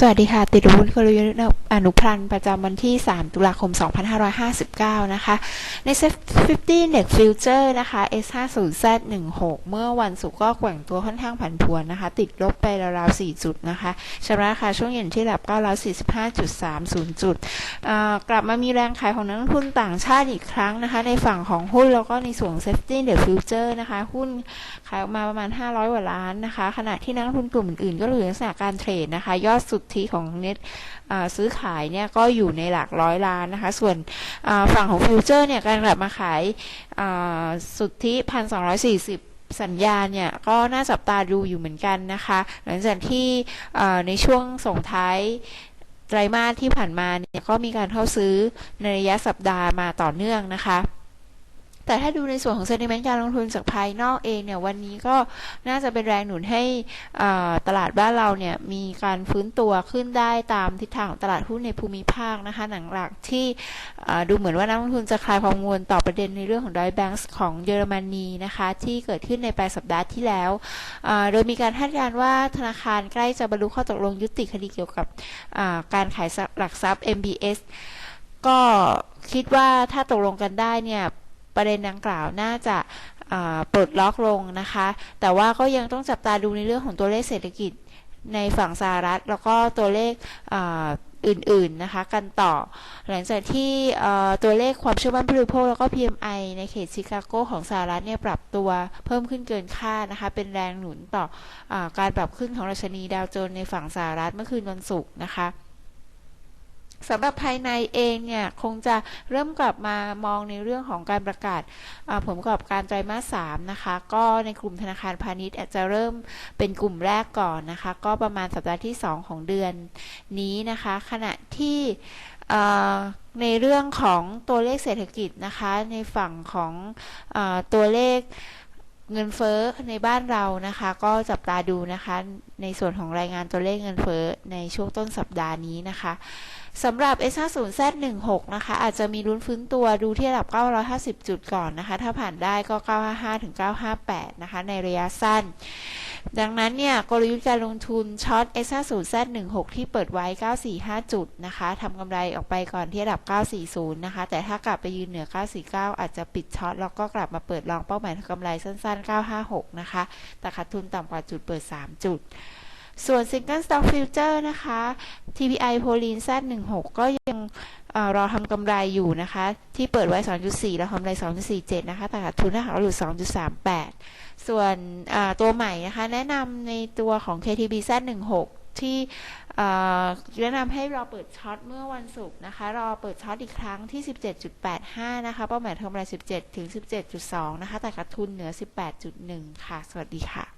สวัสดีค่ะ ติดอาวุธกลยุทธ์อนุพันธ์ประจำวันที่ 3 ตุลาคม 2559 นะคะ ในเซ็ต50 Index Future นะคะ S50Z16 เมื่อวันศุกร์ก็แกว่งตัวค่อนข้างผันผวนนะคะ ติดลบไปราวๆ 4 จุดนะคะชำระราคาช่วงเย็นที่ระดับ945.30 จุด กลับมามีแรงขายของนักลงทุนต่างชาติอีกครั้งนะคะ ในฝั่งของหุ้นแล้วก็ในส่วน Safety Index Future นะคะ หุ้นขายออกมาประมาณ 500กว่าล้านนะคะ ขณะที่นักลงทุนกลุ่มอื่นๆก็อยู่ในลักษณะการเทรดนะคะ ยอดสุทธิของเน็ตซื้อขายเนี่ยก็อยู่ในหลักร้อยล้านนะคะ ส่วนฝั่งของฟิวเจอร์เนี่ยการกลับมาขายสุทธิพันสองสัญญาเนี่ยก็น่าจับตาดูอยู่เหมือนกันนะคะ หลังจากที่ในช่วงส่งท้ายไตรมาสที่ผ่านมาเนี่ยก็มีการเข้าซื้อในระยะสัปดาห์มาต่อเนื่องนะคะ แต่ถ้าดูในส่วนของเซนิเมนต์การลงทุนจากภายนอกเองเนี่ยวันนี้ก็น่าจะเป็นแรงหนุนให้ตลาดบ้านเราเนี่ยมีการฟื้นตัวขึ้นได้ตามทิศทางของตลาดหุ้นในภูมิภาคนะคะหนังหลักที่ดูเหมือนว่านักลงทุนจะคลายความกังวลต่อประเด็นในเรื่องของดอยแบงก์ของเยอรมนีนะคะที่เกิดขึ้นในปลายสัปดาห์ที่แล้ว โดยมีการคาดการณ์ว่าธนาคารใกล้จะบรรลุข้อตกลงยุติคดีเกี่ยวกับการขายหลักทรัพย์ MBS ก็คิดว่าถ้าตกลงกันได้เนี่ย ประเด็นดังกล่าวน่าจะปลดล็อกลงนะคะ แต่ว่าก็ยังต้องจับตาดูในเรื่องของตัวเลขเศรษฐกิจในฝั่งสหรัฐ แล้วก็ตัวเลขอื่นๆนะคะ กันต่อ หลังจากที่ตัวเลขความเชื่อมั่นผู้บริโภคแล้วก็ PMI ในเขตชิคาโกของสหรัฐเนี่ยปรับตัวเพิ่มขึ้นเกินคาดนะคะ เป็นแรงหนุนต่ออการปรับขึ้นของราชนีดาวโจนส์ในฝั่งสหรัฐเมื่อคืนวันศุกร์นะคะ สำหรับภายในเองเนี่ยคงจะเริ่มกลับมามองในเรื่องของการประกาศผลประกอบการไตรมาสสามนะคะก็ในกลุ่มธนาคารพาณิชย์อาจจะเริ่มเป็นกลุ่มแรกก่อนนะคะ ก็ประมาณสัปดาห์ที่ 2 ของเดือนนี้นะคะ ขณะที่ในเรื่องของตัวเลขเศรษฐกิจนะคะ ในฝั่งของอตัวเลข เงินเฟ้อในบ้านเรานะคะ ก็จับตาดูนะคะ ในส่วนของรายงานตัวเลขเงินเฟ้อในช่วงต้นสัปดาห์นี้นะคะสำหรับ S50Z16 นะคะ อาจจะมีลุ้นฟื้นตัวดูที่ระดับ 950 จุดก่อนนะคะ ถ้าผ่านได้ก็ 955 ถึง 958 นะคะ ในระยะสั้น ดังนั้นเนี่ยกลยุทธ์การลงทุนช็อต S50Z16 ที่เปิดไว้ 945 จุดนะคะทำกำไรออกไปก่อนที่ระดับ 940 นะคะ แต่ถ้ากลับไปยืนเหนือ 949 อาจจะปิดช็อต แล้วก็กลับมาเปิดลองเป้าหมายทำกำไรสั้น ๆ 956 นะคะ แต่ขาดทุนต่ำกว่าจุดเปิด 3 จุด ส่วน Single Stock Future นะคะ TPI p o l i n Z16 ก็ยังอรอทำกำไรอยู่นะคะ ที่เปิดไว้ 2.4 แล้วทำกำไร 2.47 นะคะ แต่ขาดทุนถ้าหากเราหลุด 2.38 ส่วนตัวใหม่นะคะ แนะนำในตัวของ KTB Z16 ที่แนะนำให้รอเปิดช็อตเมื่อวันศุกร์นะคะ รอเปิดช็อตอีกครั้งที่ 17.85 นะคะ เป้าหมายทำกำไร17 ถึง 17.2 นะคะ แต่ขาดทุนเหนือ 18.1 ค่ะ สวัสดีค่ะ